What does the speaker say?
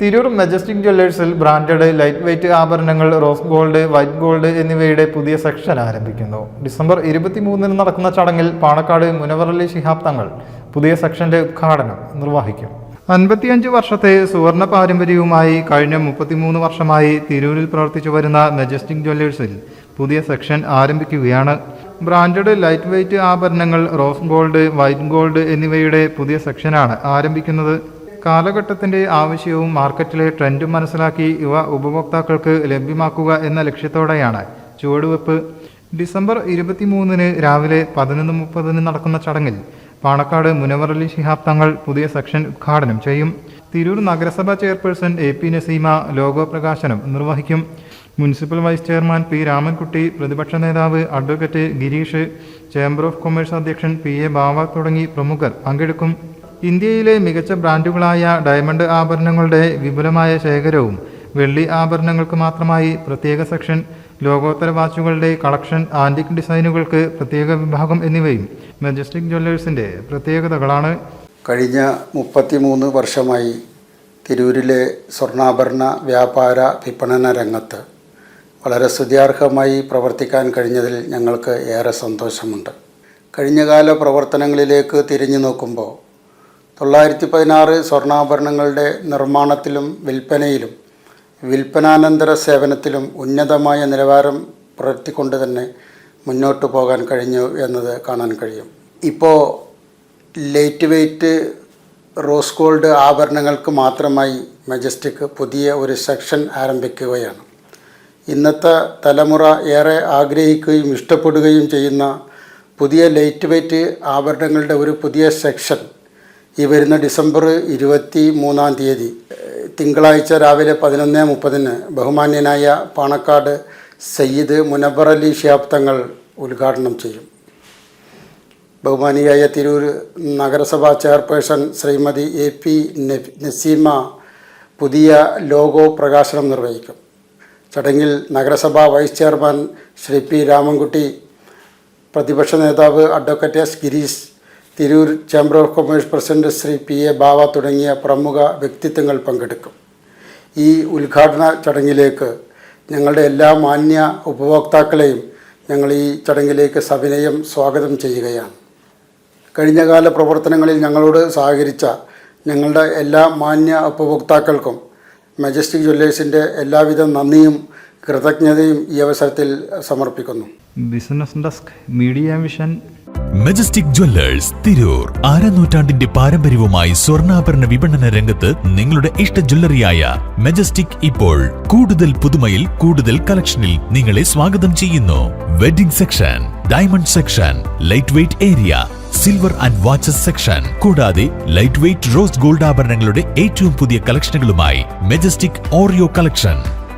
Tirur majestic ജ്വല്ലേഴ്സിൽ branded light weight ആഭരണങ്ങൾ rose gold white gold എന്നിവയുടെ പുതിയ സെക്ഷൻ ആരംഭിക്കുന്നു. ഡിസംബർ ഇരുപത്തിമൂന്നിന് നടക്കുന്ന ചടങ്ങിൽ പാണക്കാട് മുനവറലി ശിഹാബ് തങ്ങൾ പുതിയ സെക്ഷന്റെ ഉദ്ഘാടനം നിർവഹിക്കും. അൻപത്തിയഞ്ച് വർഷത്തെ സുവർണ പാരമ്പര്യവുമായി കഴിഞ്ഞ മുപ്പത്തിമൂന്ന് വർഷമായി തിരൂരിൽ പ്രവർത്തിച്ചു വരുന്ന മെജസ്റ്റിക് ജ്വല്ലേഴ്സിൽ പുതിയ സെക്ഷൻ ആരംഭിക്കുകയാണ്. ബ്രാൻഡഡ് ലൈറ്റ് വെയ്റ്റ് ആഭരണങ്ങൾ റോസ് ഗോൾഡ് വൈറ്റ് ഗോൾഡ് എന്നിവയുടെ പുതിയ സെക്ഷനാണ് ആരംഭിക്കുന്നത്. കാലഘട്ടത്തിന്റെ ആവശ്യവും മാർക്കറ്റിലെ ട്രെൻഡും മനസ്സിലാക്കി ഇവ ഉപഭോക്താക്കൾക്ക് ലഭ്യമാക്കുക എന്ന ലക്ഷ്യത്തോടെയാണ് ചുവടുവെപ്പ്. ഡിസംബർ ഇരുപത്തിമൂന്നിന് രാവിലെ പതിനൊന്ന് മുപ്പതിന് നടക്കുന്ന ചടങ്ങിൽ പാണക്കാട് മുനവറലി ശിഹാബ് തങ്ങൾ പുതിയ സെക്ഷൻ ഉദ്ഘാടനം ചെയ്യും. തിരൂർ നഗരസഭാ chairperson A P Naseema logo പ്രകാശനം നിർവഹിക്കും. Municipal vice chairman P Ramankutty പ്രതിപക്ഷ നേതാവ് advocate Girish chamber of commerce അധ്യക്ഷൻ പി എ ബാവ തുടങ്ങി പ്രമുഖർ പങ്കെടുക്കും. ഇന്ത്യയിലെ മികച്ച ബ്രാൻഡുകളായ ഡയമണ്ട് ആഭരണങ്ങളുടെ വിപുലമായ ശേഖരവും വെള്ളി ആഭരണങ്ങൾക്ക് മാത്രമായി പ്രത്യേക സെക്ഷൻ ലോകോത്തര വാച്ചുകളുടെ കളക്ഷൻ ആന്റിക് ഡിസൈനുകൾക്ക് പ്രത്യേക വിഭാഗം എന്നിവയും മെജസ്റ്റിക് ജ്വല്ലേഴ്സിന്റെ പ്രത്യേകതകളാണ്. കഴിഞ്ഞ മുപ്പത്തിമൂന്ന് വർഷമായി തിരൂരിലെ സ്വർണാഭരണ വ്യാപാര വിപണന രംഗത്ത് വളരെ സ്തുതിയാർഹമായി പ്രവർത്തിക്കാൻ കഴിഞ്ഞതിൽ ഞങ്ങൾക്ക് ഏറെ സന്തോഷമുണ്ട്. കഴിഞ്ഞകാല പ്രവർത്തനങ്ങളിലേക്ക് തിരിഞ്ഞു നോക്കുമ്പോൾ തൊള്ളായിരത്തി പതിനാറ് സ്വർണാഭരണങ്ങളുടെ നിർമ്മാണത്തിലും വിൽപ്പനയിലും വിൽപ്പനാനന്തര സേവനത്തിലും ഉന്നതമായ നിലവാരം പുലർത്തിക്കൊണ്ട് തന്നെ മുന്നോട്ട് പോകാൻ കഴിഞ്ഞു എന്നത് കാണാൻ കഴിയും. ഇപ്പോൾ ലൈറ്റ് വെയ്റ്റ് റോസ് ഗോൾഡ് ആഭരണങ്ങൾക്ക് മാത്രമായി മജസ്റ്റിക് പുതിയ ഒരു സെക്ഷൻ ആരംഭിക്കുകയാണ്. ഇന്നത്തെ തലമുറ ഏറെ ആഗ്രഹിക്കുകയും ഇഷ്ടപ്പെടുകയും ചെയ്യുന്ന പുതിയ ലൈറ്റ് വെയ്റ്റ് ആഭരണങ്ങളുടെ ഒരു പുതിയ സെക്ഷൻ ഈ വരുന്ന ഡിസംബർ ഇരുപത്തി മൂന്നാം തീയതി തിങ്കളാഴ്ച രാവിലെ പതിനൊന്ന് മുപ്പതിന് ബഹുമാന്യനായ പാണക്കാട് സയ്യിദ് മുനബർ അലി ഷിയാബ് തങ്ങൾ ഉദ്ഘാടനം ചെയ്യും. ബഹുമാനിയായ തിരൂർ നഗരസഭാ chairperson Shrimati A P Naseema പുതിയ ലോഗോ പ്രകാശനം നിർവഹിക്കും. ചടങ്ങിൽ നഗരസഭാ vice chairman Shri P Ramankutty പ്രതിപക്ഷ നേതാവ് advocate S Girish Tirur chamber of commerce president Shri P A Bava തുടങ്ങിയ പ്രമുഖ വ്യക്തിത്വങ്ങൾ പങ്കെടുക്കും. ഈ ഉദ്ഘാടന ചടങ്ങിലേക്ക് ഞങ്ങളുടെ എല്ലാ മാന്യ ഉപഭോക്താക്കളെയും ഞങ്ങൾ ഈ ചടങ്ങിലേക്ക് സവിനയം സ്വാഗതം ചെയ്യുകയാണ്. കഴിഞ്ഞകാല പ്രവർത്തനങ്ങളിൽ ഞങ്ങളോട് സഹകരിച്ച ഞങ്ങളുടെ എല്ലാ മാന്യ ഉപഭോക്താക്കൾക്കും മജസ്റ്റിക് ജ്വല്ലേഴ്സിന്റെ എല്ലാവിധ നന്ദിയും കൃതജ്ഞതയും ഈ അവസരത്തിൽ സമർപ്പിക്കുന്നു. Business desk media mission majestic jewellers Tirur അരനൂറ്റാണ്ടിന്റെ പാരമ്പര്യവുമായി സ്വർണാഭരണ വിപണന രംഗത്ത് നിങ്ങളുടെ ഇഷ്ട ജ്വല്ലറിയായ മെജസ്റ്റിക് ഇപ്പോൾ കൂടുതൽ പുതുമയിൽ കൂടുതൽ കളക്ഷനിൽ നിങ്ങളെ സ്വാഗതം ചെയ്യുന്നു. Wedding section diamond section light weight area silver and watches section കൂടാതെ ലൈറ്റ് വെയ്റ്റ് റോസ് ഗോൾഡ് ആഭരണങ്ങളുടെ ഏറ്റവും പുതിയ കളക്ഷനുകളുമായി മെജസ്റ്റിക് ഓറിയോ കളക്ഷൻ